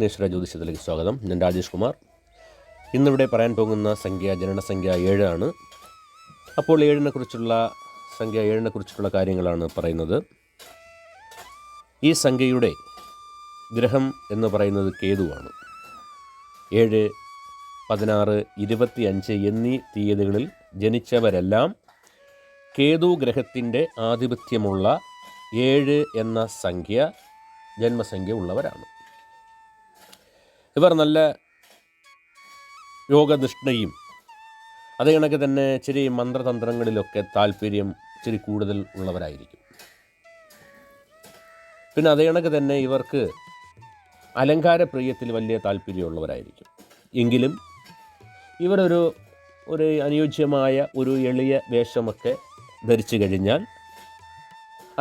വിഘ്നേശ്വര ജ്യോതിഷത്തിലേക്ക് സ്വാഗതം. ഞാൻ രാജേഷ് കുമാർ. ഇന്നിവിടെ പറയാൻ പോകുന്ന സംഖ്യ ജനനസംഖ്യ ഏഴാണ്. അപ്പോൾ ഏഴിനെ കുറിച്ചുള്ള സംഖ്യ ഏഴിനെ കുറിച്ചിട്ടുള്ള കാര്യങ്ങളാണ് പറയുന്നത്. ഈ സംഖ്യയുടെ ഗ്രഹം എന്ന് പറയുന്നത് കേതുവാണ്. ഏഴ് പതിനാറ് ഇരുപത്തി അഞ്ച് എന്നീ തീയതികളിൽ ജനിച്ചവരെല്ലാം കേതു ഗ്രഹത്തിന്റെ ആധിപത്യമുള്ള ഏഴ് എന്ന സംഖ്യ ജന്മസംഖ്യ ഉള്ളവരാണ്. ഇവർ നല്ല യോഗനിഷ്ഠയും അതേ കണക്ക് തന്നെ ഇച്ചിരി മന്ത്രതന്ത്രങ്ങളിലൊക്കെ താല്പര്യം ഇച്ചിരി കൂടുതൽ ഉള്ളവരായിരിക്കും. പിന്നെ അതേ കണക്ക് തന്നെ ഇവർക്ക് അലങ്കാരപ്രിയത്തിൽ വലിയ താല്പര്യമുള്ളവരായിരിക്കും. എങ്കിലും ഇവരൊരു ഒരു അനുയോജ്യമായ ഒരു എളിയ വേഷമൊക്കെ ധരിച്ചു കഴിഞ്ഞാൽ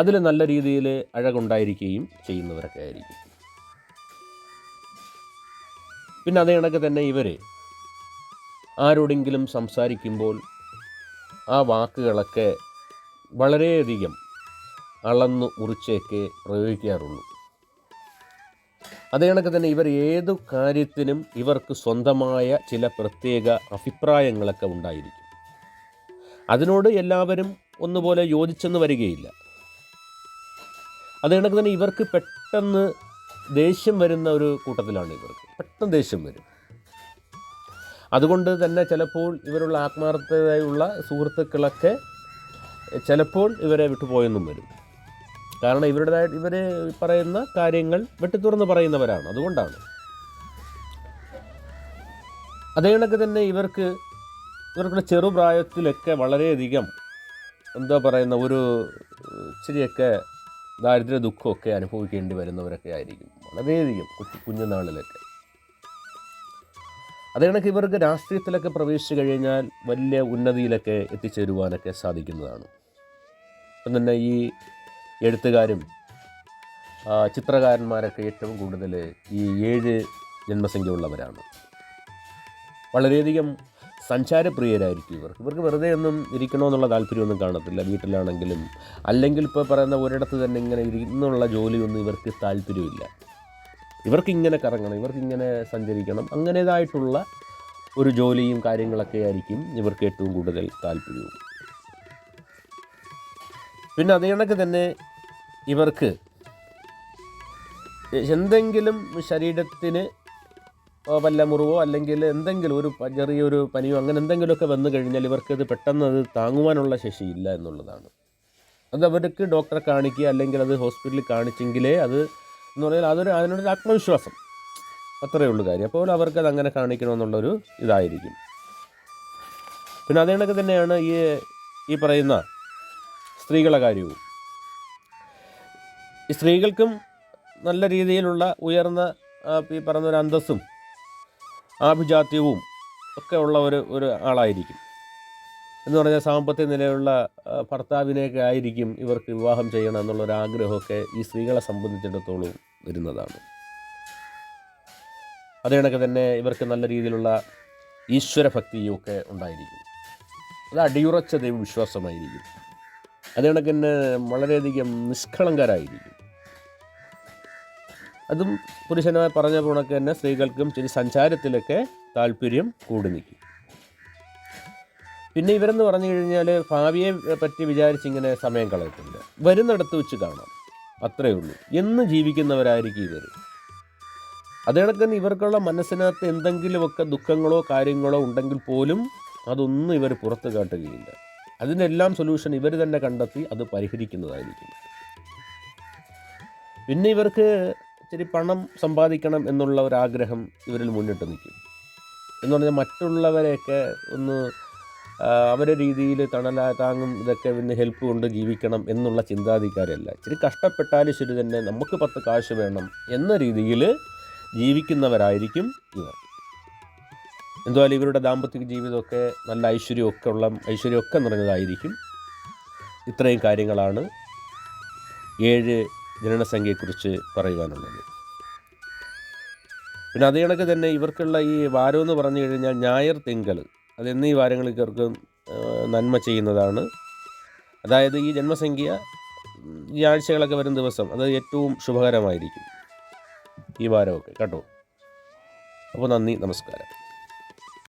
അതിൽ നല്ല രീതിയിൽ അഴകുണ്ടായിരിക്കുകയും ചെയ്യുന്നവരൊക്കെ ആയിരിക്കും. പിന്നെ അതേ കണക്ക് തന്നെ ഇവർ ആരോടെങ്കിലും സംസാരിക്കുമ്പോൾ ആ വാക്കുകളൊക്കെ വളരെയധികം അളന്നു മുറിച്ചൊക്കെ പ്രയോഗിക്കാറുള്ളൂ. അതേ കണക്ക് തന്നെ ഇവർ ഏതു കാര്യത്തിനും ഇവർക്ക് സ്വന്തമായ ചില പ്രത്യേക അഭിപ്രായങ്ങളൊക്കെ ഉണ്ടായിരിക്കും. അതിനോട് എല്ലാവരും ഒന്നുപോലെ യോജിച്ചെന്ന് വരികയില്ല. അതേ കണക്ക് തന്നെ ഇവർക്ക് പെട്ടെന്ന് ദേഷ്യം വരുന്ന ഒരു കൂട്ടത്തിലാണ് ഇവർക്ക്. പെട്ടെന്ന് ദേഷ്യം വരും. അതുകൊണ്ട് തന്നെ ചിലപ്പോൾ ഇവരുള്ള ആത്മാർത്ഥതയുള്ള സുഹൃത്തുക്കളൊക്കെ ചിലപ്പോൾ ഇവരെ വിട്ടുപോയെന്നും വരും. കാരണം ഇവരുടേതായ ഇവർ പറയുന്ന കാര്യങ്ങൾ വെട്ടിത്തുറന്ന് പറയുന്നവരാണ്. അതുകൊണ്ടാണ്. അതേ കണക്ക് തന്നെ ഇവർക്ക് ഇവർക്കുള്ള ചെറുപ്രായത്തിലൊക്കെ വളരെയധികം എന്താ പറയുന്ന ഒരു ഇച്ചിരിയൊക്കെ ദാരിദ്ര്യ ദുഃഖമൊക്കെ അനുഭവിക്കേണ്ടി വരുന്നവരൊക്കെ ആയിരിക്കും. വളരെയധികം കുഞ്ഞു കുഞ്ഞുനാളിലൊക്കെ. അതേ കണക്ക് ഇവർക്ക് രാഷ്ട്രീയത്തിലൊക്കെ പ്രവേശിച്ചു കഴിഞ്ഞാൽ വലിയ ഉന്നതിയിലൊക്കെ എത്തിച്ചേരുവാനൊക്കെ സാധിക്കുന്നതാണ്. ഇപ്പം തന്നെ ഈ എഴുത്തുകാരും ചിത്രകാരന്മാരൊക്കെ ഏറ്റവും കൂടുതൽ ഈ ഏഴ് ജന്മസംഖ്യ ഉള്ളവരാണ് വളരെയധികം സഞ്ചാരപ്രിയരായിരിക്കും ഇവർക്ക് ഇവർക്ക് വെറുതെ ഒന്നും ഇരിക്കണമെന്നുള്ള താല്പര്യമൊന്നും കാണത്തില്ല. വീട്ടിലാണെങ്കിലും അല്ലെങ്കിൽ ഇപ്പോൾ പറയുന്ന ഒരിടത്ത് തന്നെ ഇങ്ങനെ ഇരുന്നുള്ള ജോലിയൊന്നും ഇവർക്ക് താല്പര്യമില്ല. ഇവർക്ക് ഇങ്ങനെ കറങ്ങണം ഇവർക്ക് ഇങ്ങനെ സഞ്ചരിക്കണം അങ്ങനേതായിട്ടുള്ള ഒരു ജോലിയും കാര്യങ്ങളൊക്കെ ആയിരിക്കും ഇവർക്ക് ഏറ്റവും കൂടുതൽ താല്പര്യവും. പിന്നെ അതേ കണക്ക് തന്നെ ഇവർക്ക് എന്തെങ്കിലും ശരീരത്തിന് വല്ല മുറിവോ അല്ലെങ്കിൽ എന്തെങ്കിലും ഒരു ചെറിയൊരു പനിയോ അങ്ങനെ എന്തെങ്കിലുമൊക്കെ വന്നു കഴിഞ്ഞാൽ ഇവർക്കത് പെട്ടെന്ന് അത് താങ്ങുവാനുള്ള ശേഷിയില്ല എന്നുള്ളതാണ്. അത് അവർക്ക് ഡോക്ടറെ കാണിക്കുക അല്ലെങ്കിൽ അത് ഹോസ്പിറ്റലിൽ കാണിച്ചെങ്കിലേ അത് എന്ന് പറഞ്ഞാൽ അതൊരു അതിനൊരു ആത്മവിശ്വാസം. അത്രയേ ഉള്ളൂ കാര്യം. അപ്പോൾ അവർക്കത് അങ്ങനെ കാണിക്കണമെന്നുള്ളൊരു ഇതായിരിക്കും. പിന്നെ അതേ കണക്ക് തന്നെയാണ് ഈ ഈ പറയുന്ന സ്ത്രീകളുടെ കാര്യവും. ഈ സ്ത്രീകൾക്കും നല്ല രീതിയിലുള്ള ഉയർന്ന ഈ പറഞ്ഞ ഒരു അന്തസ്സും ആഭിജാത്യവും ഒക്കെ ഉള്ള ഒരു ഒരു ആളായിരിക്കും. എന്ന് പറഞ്ഞാൽ സാമ്പത്തിക നിലയുള്ള ഭർത്താവിനെയൊക്കെ ആയിരിക്കും ഇവർക്ക് വിവാഹം ചെയ്യണം എന്നുള്ളൊരു ആഗ്രഹമൊക്കെ ഈ സ്ത്രീകളെ സംബന്ധിച്ചിടത്തോളം വരുന്നതാണ്. അതേ തന്നെ ഇവർക്ക് നല്ല രീതിയിലുള്ള ഈശ്വരഭക്തിയും ഒക്കെ ഉണ്ടായിരിക്കും. അത് അടിയുറച്ച ദൈവവിശ്വാസമായിരിക്കും. അതേ തന്നെ വളരെയധികം നിഷ്കളങ്കരായിരിക്കും. അതും പുരുഷനായി പറഞ്ഞ കണക്ക് തന്നെ സ്ത്രീകൾക്കും ചില സഞ്ചാരത്തിലൊക്കെ താല്പര്യം കൂടി നിൽക്കും. പിന്നെ ഇവരെന്ന് പറഞ്ഞു കഴിഞ്ഞാൽ ഭാവിയെ പറ്റി വിചാരിച്ചിങ്ങനെ സമയം കളയത്തില്ല. വരുന്നിടത്ത് വെച്ച് കാണാം. അത്രയേ ഉള്ളൂ. എന്ന് ജീവിക്കുന്നവരായിരിക്കും ഇവർ അതേ കണക്ക് തന്നെ ഇവർക്കുള്ള മനസ്സിനകത്ത് എന്തെങ്കിലുമൊക്കെ ദുഃഖങ്ങളോ കാര്യങ്ങളോ ഉണ്ടെങ്കിൽ പോലും അതൊന്നും ഇവർ പുറത്ത് കാട്ടുകയില്ല. അതിനെല്ലാം സൊല്യൂഷൻ ഇവർ തന്നെ കണ്ടെത്തി അത് പരിഹരിക്കുന്നതായിരിക്കും. പിന്നെ ഇവർക്ക് ഇച്ചിരി പണം സമ്പാദിക്കണം എന്നുള്ള ഒരാഗ്രഹം ഇവരിൽ മുന്നിട്ട് നിൽക്കും. എന്ന് പറഞ്ഞാൽ മറ്റുള്ളവരെയൊക്കെ ഒന്ന് ആ, അവരുടെ രീതിയിൽ തണല താങ്ങും ഇതൊക്കെ പിന്നെ ഹെൽപ്പ് കൊണ്ട് ജീവിക്കണം എന്നുള്ള ചിന്താധികാരമല്ല ഇച്ചിരി കഷ്ടപ്പെട്ടാലും ശരി തന്നെ നമുക്ക് പത്ത് കാശ് വേണം എന്ന രീതിയിൽ ജീവിക്കുന്നവരായിരിക്കും ഇവർ. എന്തുവാലും ഇവരുടെ ദാമ്പത്യ ജീവിതമൊക്കെ നല്ല ഐശ്വര്യമൊക്കെ ഉള്ള ഐശ്വര്യമൊക്കെ നിറഞ്ഞതായിരിക്കും. ഇത്രയും കാര്യങ്ങളാണ് ഏഴ് ജനനസംഖ്യയെക്കുറിച്ച് പറയുവാനുള്ളത്. പിന്നെ അതേ കണക്ക് തന്നെ ഇവർക്കുള്ള ഈ വാരം എന്ന് പറഞ്ഞു കഴിഞ്ഞാൽ ഞായർ തിങ്കൾ. അതെന്നീ വാരങ്ങളിൽ ഇവർക്ക് ആ, നന്മ ചെയ്യുന്നതാണ്. അതായത് ഈ ജന്മസംഖ്യ ഈ ആഴ്ചകളൊക്കെ വരും ദിവസം അത് ഏറ്റവും ശുഭകരമായിരിക്കും. ഈ വാരമൊക്കെ. കേട്ടോ? അപ്പോൾ നന്ദി നമസ്കാരം.